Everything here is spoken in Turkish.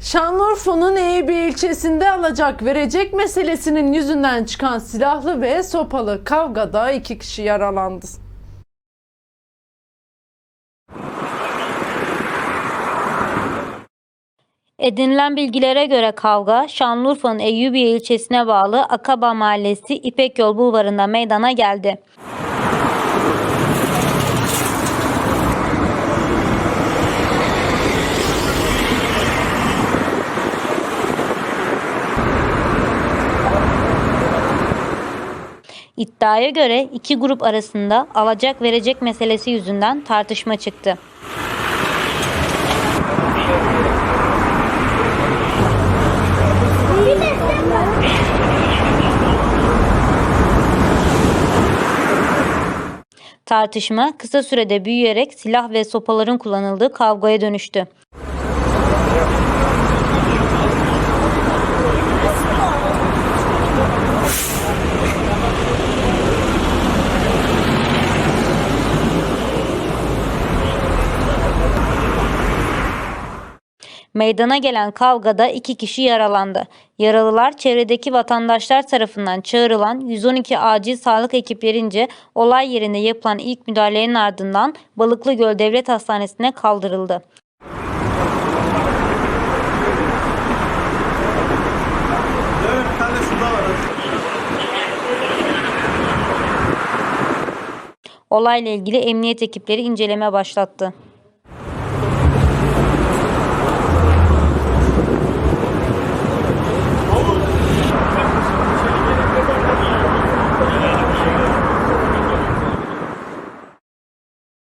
Şanlıurfa'nın Eyüp ilçesinde alacak verecek meselesinin yüzünden çıkan silahlı ve sopalı kavgada iki kişi yaralandı. Edinilen bilgilere göre kavga Şanlıurfa'nın Eyyubiye ilçesine bağlı Akaba Mahallesi İpek Yol Bulvarı'nda meydana geldi. İddiaya göre iki grup arasında alacak verecek meselesi yüzünden tartışma çıktı. Tartışma kısa sürede büyüyerek silah ve sopaların kullanıldığı kavgaya dönüştü. Meydana gelen kavgada iki kişi yaralandı. Yaralılar çevredeki vatandaşlar tarafından çağrılan 112 acil sağlık ekiplerince olay yerinde yapılan ilk müdahalenin ardından Balıklıgöl Devlet Hastanesi'ne kaldırıldı. Olayla ilgili emniyet ekipleri inceleme başlattı.